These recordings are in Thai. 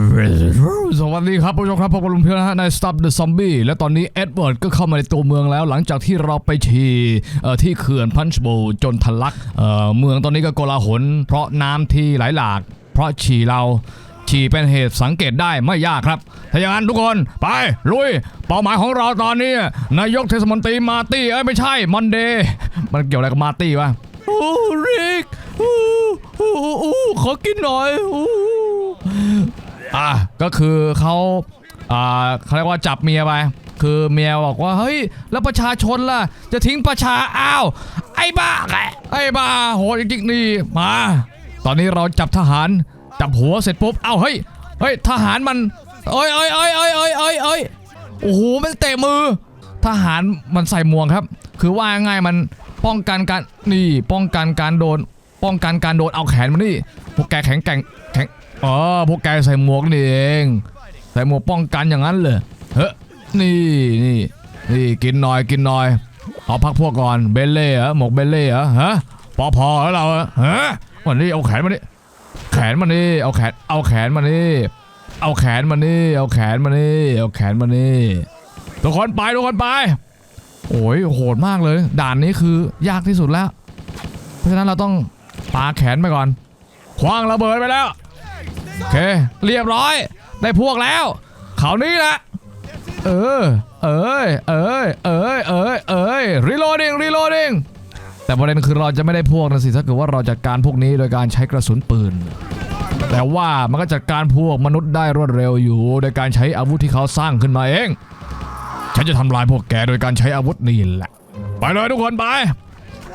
สวัสดีครับผู้ชมครับพบกับลุงเพียวนะฮะใน Stop the Zombie และตอนนี้เอ็ดเวิร์ดก็เข้ามาในตัวเมืองแล้ว หลังจากที่เราไปฉี่เอ่อที่เขื่อนพันช์โบจนทะลักเอ่อเมืองตอนนี้ก็โกลาหล เพราะน้ำที่ไหลหลาก เพราะฉี่เราฉี่เป็นเหตุสังเกตได้ไม่ยากครับ ถ้าอย่างนั้นทุกคนไป ลุย เป้าหมายของเราตอนนี้ นายกเทศมนตรีมาตี้เอ้ยไม่ใช่มันเดย์มันเกี่ยวอะไรกับมาตี้วะโอ้ริกโอ้โอ้โอ้ขอกินหน่อยโอ้ ก็คือเขาอ่าเขาเรียกว่าจับเมียไปคือเมียบอกว่าเฮ้ยแล้วประชาชนล่ะ จะทิ้งประชาอ้าวไอ้บ้าแกไอ้บ้าโหดจริงๆนี่มา ตอนนี้เราจับทหารจับหัวเสร็จปุ๊บเอ้าเฮ้ยเฮ้ยทหารมันเอ้ยเอ้ยเอ้ยเอ้ยเอ้ยเอ้ยเอ้ยโอ้โหมันเตะมือ ทหารมันใส่หมวกครับ คือว่าง่ายมันป้องกันการนี่ป้องกันการโดน ป้องกันการโดนเอาแขนมานี่พวกแกแข็งแกร่งแข็ง อ๋อพวกแกใส่หมวกนี่เอง ใส่หมวกป้องกันอย่างนั้นเลยเฮ้ยนี่นี่นี่กินหน่อยกินหน่อยเอาพักพวกก่อนเบลเล่เหรอหมวกเบลเล่เหรอฮะปอพอแล้วเราฮะวันนี้เอาแขนมานี่แขนมานี่เอาแขนเอาแขนมานี่เอาแขนมานี่เอาแขนมานี่เอาแขนมานี่ทุกคนไปทุกคนไป โอ้ยโหดมากเลย ด่านนี้คือยากที่สุดแล้ว เพราะฉะนั้นเราต้องปาแขนไปก่อนคว้างระเบิดไปแล้ว โอเค เรียบร้อย ได้พวกแล้วเขานี้แหละเออ เอ้ย เอ้ย เอ้ย เอ้ย เอ้ยรีโหลด i งรีโหลด i งแต่ประเด็นคือเราจะไม่ได้พวกนะสิถ้าเกิดว่าเราจัดการพวกนี้โดยการใช้กระสุนปืน แต่ว่ามันก็จัดการพวกมนุษย์ได้รวดเร็วอยู่ โดยการใช้อาวุธที่เขาสร้างขึ้นมาเอง ฉันจะทำลายพวกแกโดยการใช้อาวุธนี่แหละ ไปเลยทุกคนไป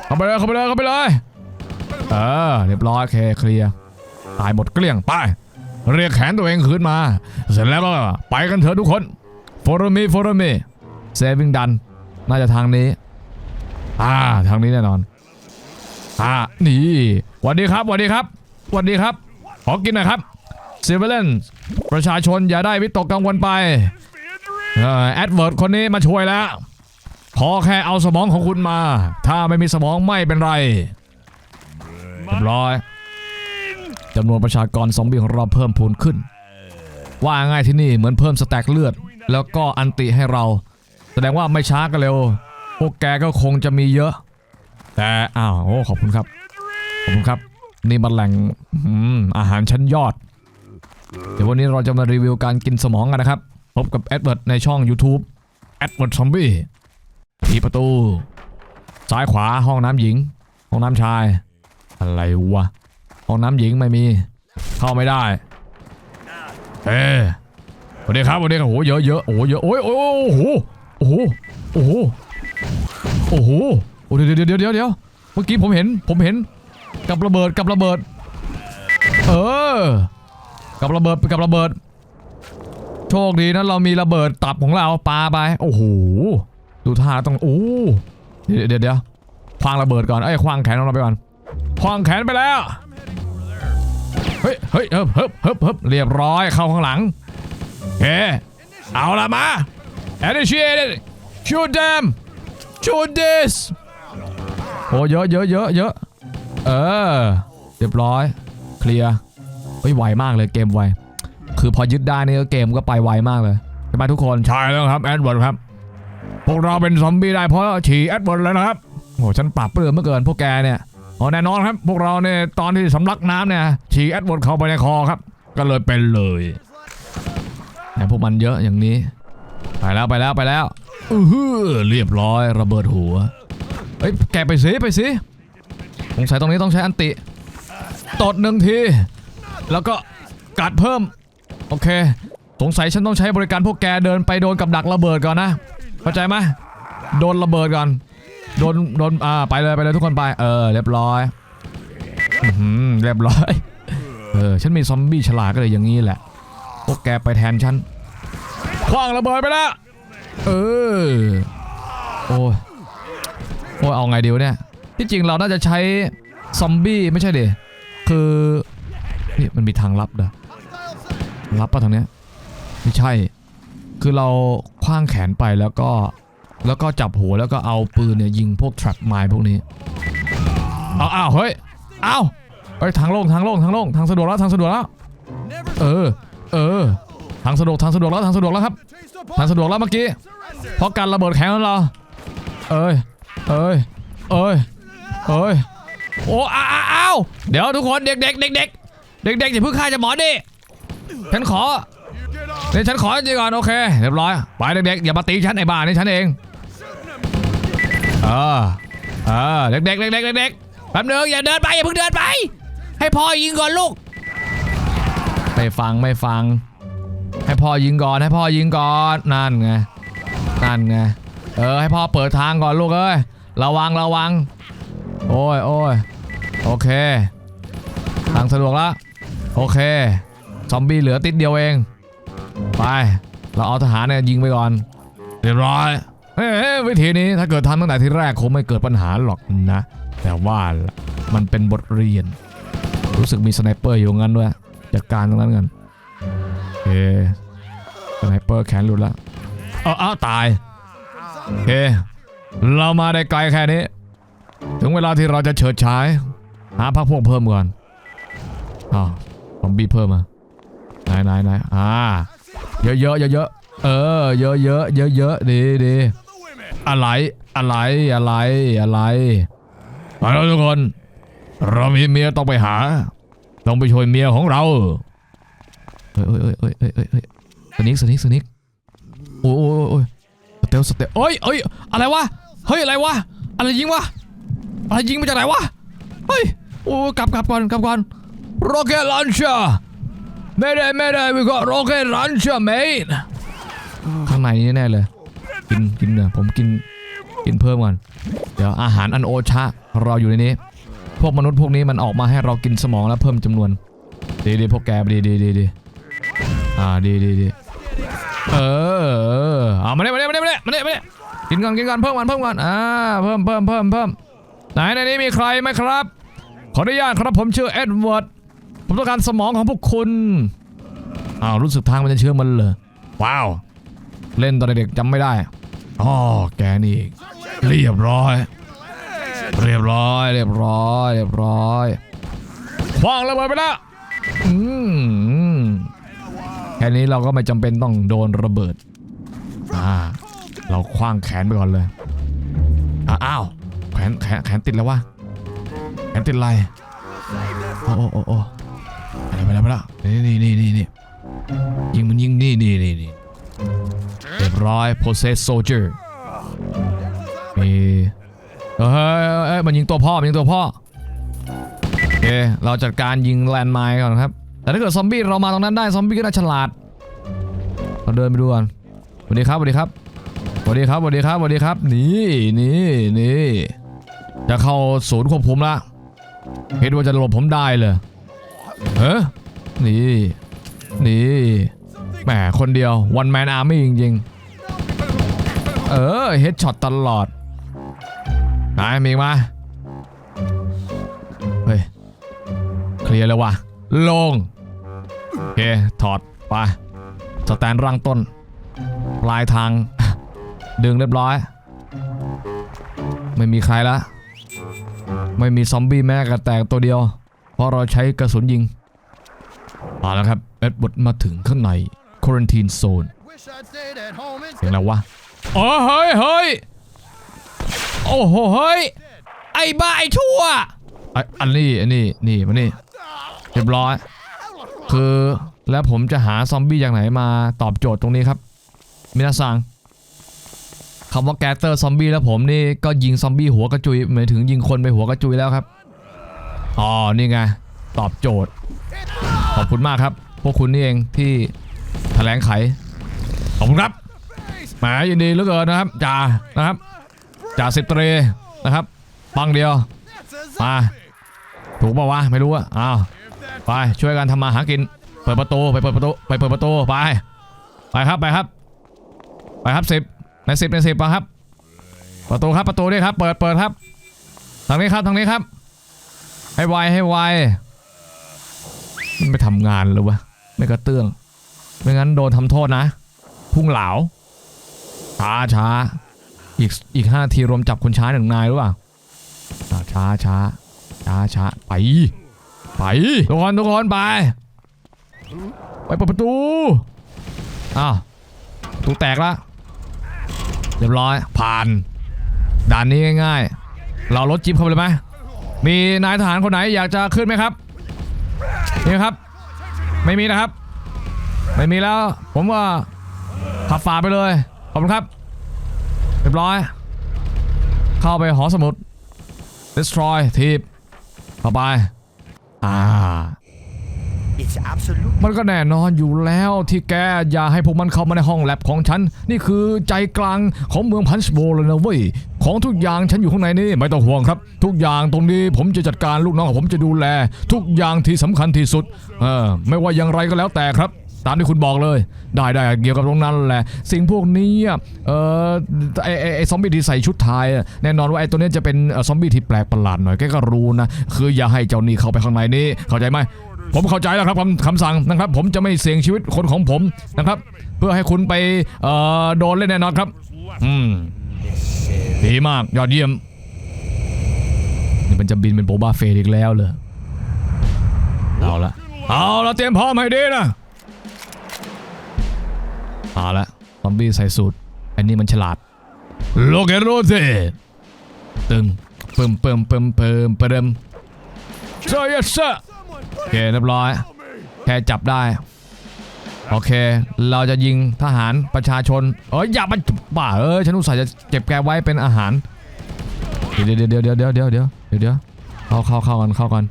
เข้าไปเลยเข้าไปเลยเข้าไปเลย เออเรียบร้อยโอเคเคลียร์ตายหมดเกลี้ยงไป เรียกแขนตัวเองคืนมา เสร็จแล้วก็ไปกันเถอะทุกคน follow me follow me saving d o n น่าจะทางนี้ อ่าทางนี้แน่นอน อ่านี่สวัสดีครับสวัสดีครับสวัสดีครับ ขอกินหน่อยครับ civilian ประชาชนอย่าได้วิตกกังวลไปเออแอดเวิร์ดคนนี้มาช่วยแล้ว ขอแค่เอาสมองของคุณมา ถ้าไม่มีสมองไม่เป็นไรเรียบร้อย จำนวนประชากรซอมบี้ของเราเพิ่มพูนขึ้น ว่าง่ายที่นี่เหมือนเพิ่มสแต็กเลือด แล้วก็อันติให้เรา แสดงว่าไม่ช้าก็เร็ว พวกแกก็คงจะมีเยอะ แต่อ้าวโอ้ขอบคุณครับ ขอบคุณครับ นี่มันแหล่งอาหารชั้นยอด เดี๋ยววันนี้เราจะมารีวิวการกินสมองกันนะครับ พบกับแอดเวิร์ดในช่อง YouTube แอดเวิร์ดซอมบี้ที่ประตู ซ้ายขวาห้องน้ำหญิง ห้องน้ำชาย อะไรวะ ห้องน้ำหญิงไม่มี เข้าไม่ได้เอ้สวัสดีครับสวัสดีครับโอ้เยอะเยอะโอ้เยอะโอ้ยโอ้โหโอ้โหโอ้โหโอ้โหโอ้เดี๋ยวเดี๋ยวเดี๋ยวเดี๋ยวเดี๋ยวเมื่อกี้ผมเห็นผมเห็นกับระเบิดกับระเบิด เออ กับระเบิดกับระเบิด โชคดีนะเรามีระเบิดตับของเราปาไปโอ้โหดูท่าต้องโอ้เดี๋ยวเดี๋ยวเดี๋ยวควางระเบิดก่อนเอ้ควางแขนของเราไปก่อนควางแขนไปแล้ว เฮ้ยเฮ้ยเฮิบเฮิบเฮิบเฮิบเรียบร้อยเข้าข้างหลังโอเคเอาละมา initiate it shoot them shoot this โอ้เยอะเยอะเยอะเยอะเออเรียบร้อยเคลียร์เฮ้ยไวมากเลยเกมไวคือพอยึดได้นี่ก็เกมก็ไปไวมากเลยใช่ไหมทุกคนใช่แล้วครับแอดเวิร์ดครับพวกเราเป็นซอมบี้ได้เพราะฉี่แอดเวิร์ดแล้วนะครับโอ้ฉันปรับเปลือเมื่อเกินพวกแกเนี่ย อ๋อแน่นอนครับ พวกเราเนี่ยตอนที่สำลักน้ำเนี่ยฉีแอดวิร์ดเข้าไปในคอครับ ก็เลยเป็นเลยแต่พวกมันเยอะอย่างนี้ ไปแล้วไปแล้วไปแล้วอือหือเรียบร้อยระเบิดหัวเฮ้ยแกไปสิไปสิสงสัยตรงนี้ต้องใช้อันติตดหนึ่งที แล้วก็กัดเพิ่ม โอเค สงสัยฉันต้องใช้บริการพวกแกเดินไปโดนกับดักระเบิดก่อนนะเข้าใจไหมโดนระเบิดก่อน โดนโดนอ่าไปเลยไปเลยทุกคนไปเออเรียบร้อยอือหือเรียบร้อยเออฉันมีซอมบี้ฉลาดก็เลยอย่างนี้แหละพวกแกไปแทนฉันคว้างระเบิดไปล้วเออโอ้ยโอ้ยเอาไงดีวะเนี่ยที่จริงเราน่าจะใช้ซอมบี้ไม่ใช่ดิคือนี่มันมีทางลับเด้อลับปะทางเนี้ยไม่ใช่ คือเราคว้างแขนไปแล้วก็ แล้วก็จับหัวแล้วก็เอาปืนเนี่ยยิงพวก trap ไม้พวกนี้เอาอ้าวเฮ้ยเอาไปทางโล่งทางโล่งทางโล่งทางสะดวกแล้วทางสะดวกแล้วเออเออทางสะดวกทางสะดวกแล้วทางสะดวกแล้วครับทางสะดวกแล้วเมื่อกี้เพราะการระเบิดแข็งของเราเอ้ยเอ้ยเอ้ยเอ้ยโอ้อ้าวอ้าวอ้าวเดี๋ยวทุกคนเด็กเด็กเด็กเด็กเด็กเด็กอย่าเพิ่งฆ่าจะหมอดิฉันขอเดี๋ยวฉันขอจริงก่อนโอเคเรียบร้อยไปเด็กๆอย่ามาตีฉันไอ้บ้านี่ฉันเอง เออเออเด็กๆเด็กๆเด็กๆแป๊บนึงอย่าเดินไปอย่าเพิ่งเดินไป ให้พ่อยิงก่อนลูก ไม่ฟังไม่ฟัง ให้พ่อยิงก่อนให้พ่อยิงก่อนนั่นไงนั่นไงเออให้พ่อเปิดทางก่อนลูกเอ้ยระวังระวัง โอ้ยโอ้ยโอเคทางสะดวกล้วโอเคซอมบี้เหลือติดเดียวเอง ไป เราเอาทหารเนี่ยยิงไปก่อน เรียบร้อย เฮ้วิธีนี้ถ้าเกิดทำตั้งแต่ที่แรกคงไม่เกิดปัญหาหรอกนะ แต่ว่ามันเป็นบทเรียน รู้สึกมีสไนเปอร์อยู่งั้นด้วยจัดการตรงนั้นกันโอเคสไนเปอร์แขนหลุดล้วเอาเอาตายโอเคเรามาได้ไกลแค่นี้ ถึงเวลาที่เราจะเฉิดฉายหาพักพวกเพิ่มก่อนอ้าวซอมบี้เพิ่มมาไหนไหนไหนอ่าเยอะเยอะเยอะเยอะเออ เยอะเยอะเยอะเยอะดีดี อะไรอะไรอะไรอะไรมาแล้วทุกคน เรามีเมียต้องไปหา ต้องไปช่วยเมียของเราเอ้ยเอ้ยเอ้ยเอ้ยเอ้ยเอ้ยสนิกสนิกสนิกโอ้ยโอ้ยโอ้ยสเตลสเตลเอ้ยเอ้ยอะไรวะเฮ้ยอะไรวะอะไรยิงวะอะไรยิงมาจากไหนวะเฮ้ยโอ้ยกลับกลับก่อนกลับก่อน rocket launcher ไม่ได้ไม่ได้ we got rocket launcher mate ข้างในนี่แน่เลย กินกินเนี่ยผมกินกินเพิ่มก่อนเดี๋ยวอาหารอันโอชะรออยู่ในนี้ พวกมนุษย์พวกนี้มันออกมาให้เรากินสมองแล้วเพิ่มจำนวน ดีดีพวกแกดีดีดีดีอ่าดีดีดีเออเอามาเนี่ยมาเนี่ยมาเนี่ยมาเนี่ยมาเนี่ยมาเนี่ยกินก่อนกินก่อนเพิ่มก่อนเพิ่มก่อนอ่าเพิ่มเพิ่มเพิ่มเพิ่มไหนในนี้มีใครไหมครับ ขออนุญาตครับผมชื่อเอ็ดเวิร์ดผมต้องการสมองของพวกคุณอ้าวรู้สึกทางมันจะเชื่อมันเลยว้าว เล่นตอนเด็กจำไม่ได้ อ๋อแกนี่เรียบร้อย เรียบร้อย เรียบร้อย เรียบร้อยคว้างระเบิดไปแล้วแค่นี้เราก็ไม่จำเป็นต้องโดนระเบิดอ่าเราคว้างแขนไปก่อนเลยอ้าวแขนแขนแขนติดแล้ววะแขนติดอะไรโอ้โอ้โอ้โอ้ไปแล้วไปแล้วไปล้วนี่นี่นี่นี่ยิงมันยิงนี่นี่นี่นี่ ร้อย possess soldier มีเฮ้ยเฮ้ยมันยิงตัวพ่อมันยิงตัวพ่อโอเคเราจัดการยิงแลนด์ไมน์ก่อนครับ แต่ถ้าเกิดซอมบี้เรามาตรงนั้นได้ซอมบี้ก็น่าฉลาด เราเดินไปดูกันสวัสดีครับสวัสดีครับสวัสดีครับสวัสดีครับสวัสดีครับ นี่นี่นี่จะเข้าศูนย์ควบคุมละคิดว่าจะหลบผมได้เลยเฮ้นี่นี่แหมคนเดียววันแมนอาร์มี่จริงๆ เออเฮดช็อตตลอดไหนมีมาเฮ้ยเคลียร์แล้ววะลงโอเคถอดไปสแตนร่างต้น ปลายทาง ดึงเรียบร้อย ไม่มีใครละไม่มีซอมบี้แม้กระแตกตัวเดียว เพราะเราใช้กระสุนยิงเอาละครับ เอ็ดเวิร์ดมาถึงข้างในควอนตีนโซนเสียงอะไรวะ โอ้เฮ้ยเฮ้ยโอ้โหเฮ้ยไอ้บ้าไอ้ชั่วไอ้อันนี้อันนี้นี่มานี่เรียบร้อย คือแล้วผมจะหาซอมบี้จากไหนมาตอบโจทย์ตรงนี้ครับมินาซังคำว่าแกเตอร์ซอมบี้แล้วผมนี่ก็ยิงซอมบี้หัวกระจุยหมายถึงยิงคนไปหัวกระจุยแล้วครับอ๋อนี่ไงตอบโจทย์ ขอบคุณมากครับ พวกคุณนี่เองที่แถลงไขขอบคุณครับ หมยินดีเหลือเกินนะครับจ่านะครับจ่าสิบตรีนะครับปังเดียวมาถูกป่าวะไม่รู้อะอ้าวไปช่วยกันทำมาหากิน เปิดประตูไปเปิดประตูไปเปิดประตูไปไปครับไปครับ ไปครับสิบในสิบในสิบครับ ประตูครับประตูนี่ครับ เปิดเปิดครับทางนี้ครับทางนี้ครับ ให้ไวให้ไวมันไม่ทำงานเลยวะไม่กระเตื้องไม่งั้นโดนทำโทษนะ พุ่งเหลา ช้าช้าอีกอีกห้าทีรวมจับคุณช้าหนึ่งนายหรือเปล่าอ่าช้าช้าช้าช้าไป ไปทุกคนทุกคนไป ไปเปิดประตูอ้าวประตูแตกละเรียบร้อยผ่าน ด่านนี้ง่ายๆ เรารถจิ๊บเข้าไปเลยไหมมีนายทหารคนไหนอยากจะขึ้นไหมครับนี่ครับ ไม่มีนะครับ ไม่มีแล้ว ผมว่าขับฝ่าไปเลย อบคุณครับ เรียบร้อย เข้าไปหอสมุด destroy ทีบเข้าไป อ่า It's absolute มันก็แน่นอนอยู่แล้วที่แกอย่าให้พวกมันเข้ามาในห้องแลบของฉัน นี่คือใจกลางของเมืองพันช์โบลเลยนะเว้ย ของทุกอย่างฉันอยู่ข้างในนี่ไม่ต้องห่วงครับ ทุกอย่างตรงนี้ผมจะจัดการลูกน้องของผมจะดูแล ทุกอย่างที่สำคัญที่สุด เออไม่ว่าอย่างไรก็แล้วแต่ครับ ตามที่คุณบอกเลย ได้ได้เกี่ยวกับตรงนั้นแหละ สิ่งพวกนี้เออไอไอไอซอมบี้ที่ใส่ชุดไทยแน่นอนว่าไอตัวนี้จะเป็นซอมบี้ที่แปลกประหลาดหน่อยแกก็รู้นะ คืออย่าให้เจ้านี่เข้าไปข้างในนี้เข้าใจไหมผมเข้าใจแล้วครับคำคำสั่งนะครับ ผมจะไม่เสี่ยงชีวิตคนของผมนะครับ เพื่อให้คุณไปเอ่อโดนเล่นแน่นอนครับ อืมดีมากยอดเยี่ยมนี่มันจะบินเป็นโบบาเฟสอีกแล้วเลยเอาละเอาละเตรียมพร้อมให้ดีนะ เอาละซอมบี้ใส่สูตรอันนี้มันฉลาดโลเกโรเซตึงเปิมเปิมเปิมเปิมเปิมเซอร์ยัสเซอร์โอเคเรียบร้อย แค่จับได้ โอเค เราจะยิงทหารประชาชน เอ้ยอย่ามาบ้าเออฉันอุตส่าห์จะเก็บแกไว้เป็นอาหารเดี๋ยวเดี๋ยวเดี๋ยวเดี๋ยวเดี๋ยวเดี๋ยวเดี๋ยวเดี๋ยวเดี๋ยวเข้าเข้าเข้ากันเข้ากัน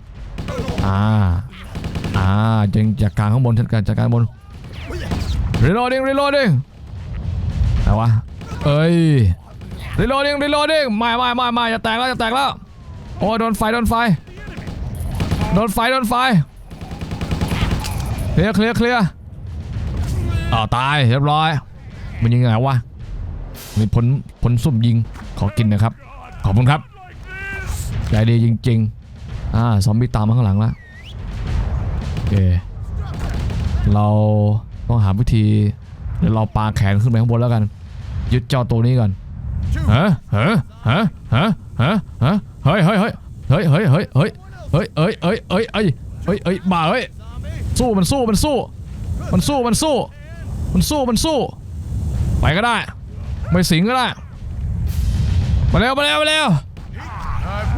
อ่าอ่าจึงจากกลางข้างบนชัดกันจากกลางบน รีโหลดดิ้งรีโหลดดิ้งไหนวะเอ้ยรีโหลดดิ้งรีโหลดดิ้งไม่ไม่ไม่ไม่จะแตกแล้วจะแตกแล้วโอ้ยโดนไฟโดนไฟโดนไฟโดนไฟเคลียร์เคลียร์เคลียร์อ้าวตายเรียบร้อย มันยังไงวะมีผลผลสุ่มยิงขอกินนะครับ ขอบคุณครับใจดีจริงๆอ่าซอมบี้ตามมาข้างหลังแล้วโอเคเรา ต้องหาวิธีเดี๋ยวเราปาแขนขึ้นไปข้างบนแล้วกัน ยึดเจ้าตัวนี้ก่อนฮะฮะฮะฮะฮะฮะเฮ้ยเฮ้ยเฮ้ยเฮ้ยเฮ้ยเฮ้ยเฮ้ยเฮ้ยเอ้ยเอ้ยเอ้ยเอ้ยเอ้ยเอ้ยบ้าเอ้ยสู้มันสู้มันสู้ มันสู้มันสู้ มันสู้มันสู้ ไปก็ได้ไม่สิงก็ได้มาเร็วมาเร็วมาเร็ว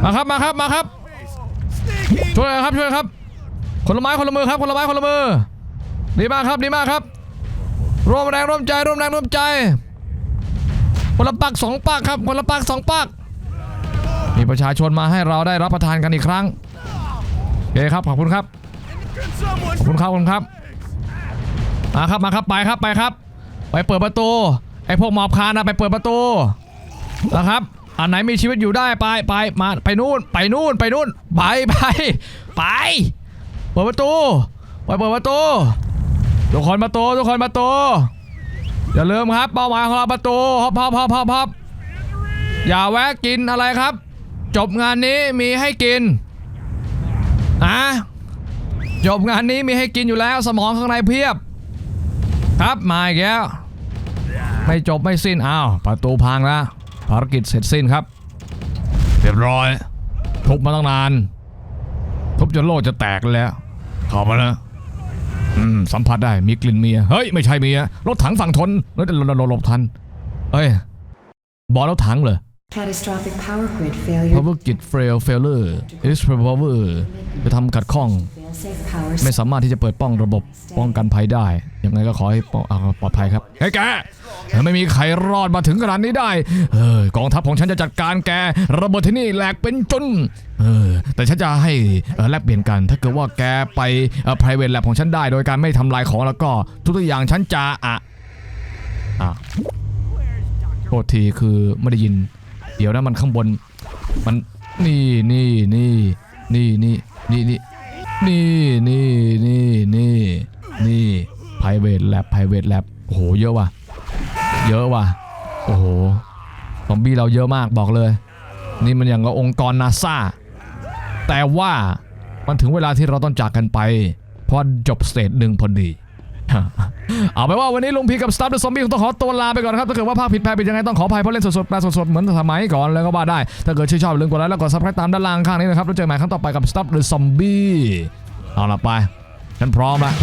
มาครับมาครับมาครับช่วยครับช่วยครับคนละไม้คนละมือครับคนละไม้คนละมือ ดีมากครับดีมากครับ ร่วมแรงร่วมใจร่วมแรงร่วมใจคนละปักสองปักครับคนละปักสองปักมีประชาชนมาให้เราได้รับประทานกันอีกครั้งโอเคครับขอบคุณครับขอบคุณครับขอบคุณครับมาครับมาครับไปครับไปครับ ไปเปิดประตูไอ้พวกหมอบคานนะไปเปิดประตูนะครับอันไหนมีชีวิตอยู่ได้ไปไปมาไปนู่นไปนู่นไปนู่นไปไปไปเปิดประตูไปเปิดประตู ทุกคนประตูทุกคนประตูอย่าลืมครับเป้าหมายของเราประตูฮอปฮอปฮอปฮอปฮอปอย่าแวะกินอะไรครับ จบงานนี้มีให้กินอะจบงานนี้มีให้กินอยู่แล้วสมองข้างในเพียบ ครับมาอีกแล้วไม่จบไม่สิ้นอ้าวประตูพังแล้วภารกิจเสร็จสิ้นครับ เรียบร้อยทุบมาตั้งนานทุบจนโลกจะแตกแล้วข้ามาแล้ว อืมสัมผัสได้มีกลิ่นเมียเฮ้ยไม่ใช่เมียรถถังฝั่งทนรถหลบทันเอ้ยบอลรถถังเหรอ Catastrophic power grid failure. power grid fail failure is power จะทำขัดข้อง Fail-safe power ไม่สามารถที่จะเปิดป้องระบบป้องกันภัยได้ ยังไงก็ขอให้ป้องอ่าปลอดภัยครับเฮ้ยแกไม่มีใครรอดมาถึงขนาดนี้ได้เออกองทัพของฉันจะจัดการแกระเบิดที่นี่แหลกเป็นจุนเออแต่ฉันจะให้เอ่อแลกเปลี่ยนกัน ถ้าเกิดว่าแกไปเอ่อ private lab ของฉันได้ โดยการไม่ทำลายของแล้วก็ทุกๆอย่างฉันจะอะอะโทษทีคือไม่ได้ยิน เดี๋ยวนะมันข้างบน มันนี่นี่นี่นี่นี่นี่นี่ นี่นี่นี่นี่นี่ private lab private lab โอ้โหเยอะว่ะ เยอะว่ะ โอ้โหซอมบี้เราเยอะมากบอกเลย นี่มันอย่างกับองค์กรนาซาแต่ว่ามันถึงเวลาที่เราต้องจากกันไป พอจบสเตจหนึ่งพอดี เอาไปว่าวันนี้ลุงพีกับสตาร์เดอะซอมบี้ต้องขอตัวลาไปก่อนนะครับถ้าเกิดว่าภาคผิดแพลงเป็นยังไงต้องขออภัยเพราะเล่นสดๆแปลสดๆเหมือนสมัยก่อนแล้วก็ว่าได้ ถ้าเกิดชื่นชอบลืมกดไลค์แล้วกดซับสไครต์ตามด้านล่างข้างนี้นะครับแล้วเจอกันใหม่ครั้งต่อไปกับสตาร์เดอะซอมบี้เอาละไปฉันพร้อมแล้ว